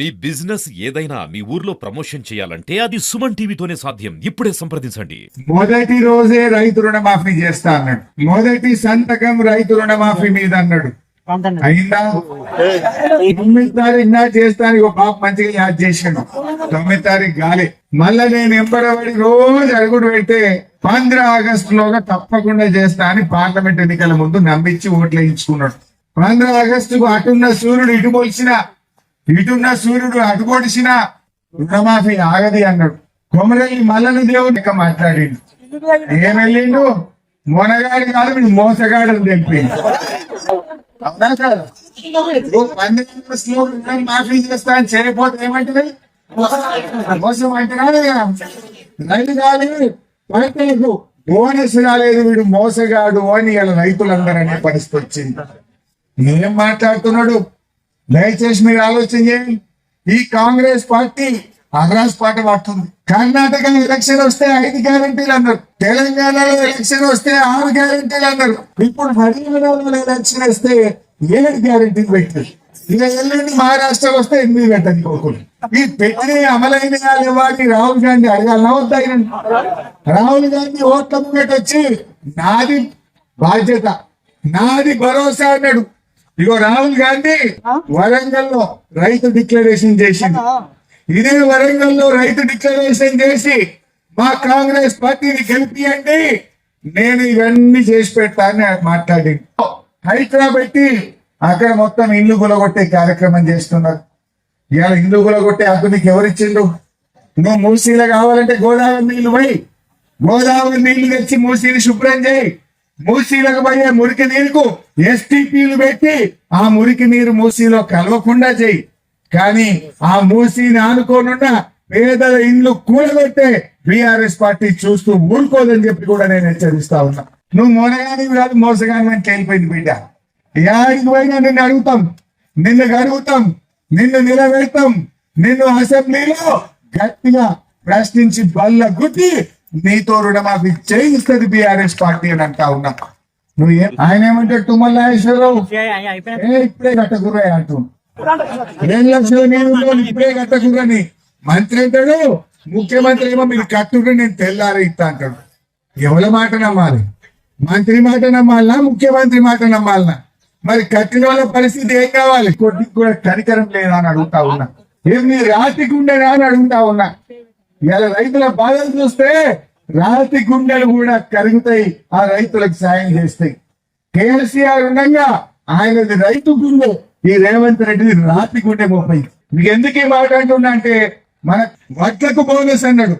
మీ business ఏదైనా మీ ఊర్లో promotion చేయాలంటే అది సుమన్ టీవీతోనే సాధ్యం. ఇప్పుడే సంప్రదించండి. మొదటి రోజే రైతు రుణమాఫీ చేస్తా అన్నాడు. మొదటి సంతకం రైతు రుణమాఫీ మీద అన్నాడు. అయిందా తొమ్మిది తారీఖు నా చేస్తానికి ఒక పాప మంచిగా యాద్ చేసాడు. తొమ్మిది తారీఖు గాలి. మళ్ళా నేను ఎంబడబడి రోజు అడుగుడు పెడితే పంద్ర ఆగస్టు లోగా తప్పకుండా చేస్తా అని పార్లమెంట్ ఎన్నికల ముందు నమ్మించి ఓట్లు వేయించుకున్నాడు. పంద్ర ఆగస్టుకు అటున్న సూర్యుడు ఇటు పొలిచిన ఇటున్న సూర్యుడు అటు రుణమాఫీ ఆగది అన్నాడు. కొమరల్లి మల్లని దేవుడు ఇక మాట్లాడిండు. ఏమెళ్ళిండు మొనగాడు కాదు వీడు మోసగాడు అని అవునా కాదు? రుణం మాఫీ చేస్తా అని చేయకపోతే ఏమంటది? మోసం అంటున్నా రైతు కాదు రైతులకు బోనస్ రాలేదు వీడు మోసగాడు అని ఇలా రైతులందరూ అనే పరిస్థితి వచ్చింది. ఏం మాట్లాడుతున్నాడు? దయచేసి మీరు ఆలోచన చేయండి. ఈ కాంగ్రెస్ పార్టీ అగ్రాస్ పాట పడుతుంది. కర్ణాటక ఎలక్షన్ వస్తే ఐదు గ్యారంటీలు అన్నారు. తెలంగాణలో ఎలక్షన్ వస్తే ఆరు గ్యారంటీలు అన్నారు. ఇప్పుడు హర్యానాలో ఎలక్షన్ వస్తే ఏడు గ్యారంటీలు పెట్టారు. ఇక ఎల్లుండి మహారాష్ట్రలో వస్తే ఎనిమిది పెట్టండి కోకులు ఈ పెట్టిన అమలైన లేవాటి రాహుల్ గాంధీ అడగాలన్నా వద్దా రాహుల్ గాంధీ ఓట్ల ముంగట వచ్చి నాది బాధ్యత. నాది భరోసా అన్నాడు. ఇగో రాహుల్ గాంధీ వరంగల్లో రైతు డిక్లరేషన్ చేసింది. ఇదే వరంగల్లో రైతు డిక్లరేషన్ చేసి మా కాంగ్రెస్ పార్టీని గెలిపియండి. నేను ఇవన్నీ చేసి పెడతా అని మాట్లాడి హైదరాబాద్ పెట్టి అక్కడ మొత్తం ఇల్లు గులగొట్టే కార్యక్రమం చేస్తున్నారు. ఇవాళ ఇల్లు గులగొట్టే హక్కు నీకు ఎవరిచ్చిండు నువ్వు మూసీలో కావాలంటే గోదావరి నీళ్ళు పోయి. గోదావరి నీళ్ళు తెచ్చి మూసీని శుభ్రం చేయి. మూసీలకు పోయే మురికి నీరుకు ఎస్టీపీలు పెట్టి ఆ మురికి నీరు మూసీలో కలవకుండా చేయి. కానీ ఆ మూసీని ఆనుకోనున్న పేదల ఇండ్లు కూడగొట్టే బీఆర్ఎస్ పార్టీ చూస్తూ ఊరుకోదని చెప్పి కూడా నేను హెచ్చరిస్తా ఉన్నా. నువ్వు మొనగాని కాదు మోసగాని అని తేలిపోయింది బిడ్డ. యాడికి పోయినా నిన్ను అడుగుతాం నిన్ను గడుగుతాం నిన్ను నిలబెడతాం నిన్ను అసెంబ్లీలో గట్టిగా ప్రశ్నించి బల్ల గుద్ది నీతో రుణమాఫీ చేయిస్తుంది బీఆర్ఎస్ పార్టీ అని అంటా ఉన్నా. నువ్వు ఏ- ఆయన ఏమంటాడు? తుమ్మల నాగేశ్వరరావు ఇప్పుడే. కట్టకుర్రా అంటూ. రెండు లక్షల నీళ్ళు ఇప్పుడే కట్టకుర్రని. మంత్రి అంటాడు? ముఖ్యమంత్రి ఏమో మీరు కట్టుకుంటే నేను తెల్లారి ఇస్తా అంటాడు. ఎవరి మాట నమ్మాలి? మంత్రి మాట నమ్మాలనా? ముఖ్యమంత్రి మాట నమ్మాలనా? మరి కట్టిన వాళ్ళ పరిస్థితి ఏం కావాలి? కొద్దికి కూడా కనికరం లేదా అని అడుగుతా ఉన్నా. ఏం నీ రాతి గుండెనా అని అడుగుతా ఉన్నా. ఇలా రైతుల బాధలు చూస్తే రాతి గుండెలు కూడా కరుగుతాయి ఆ రైతులకు సాయం చేస్తాయి. కేసీఆర్ ఉండగా ఆయనది రైతు గుండె ఈ రేవంత్ రెడ్డిది రాతి గుండె ముప్పై మీకు ఎందుకు ఈ మాట అంటున్నా అంటే మన వడ్లకు బోనస్ అన్నాడు.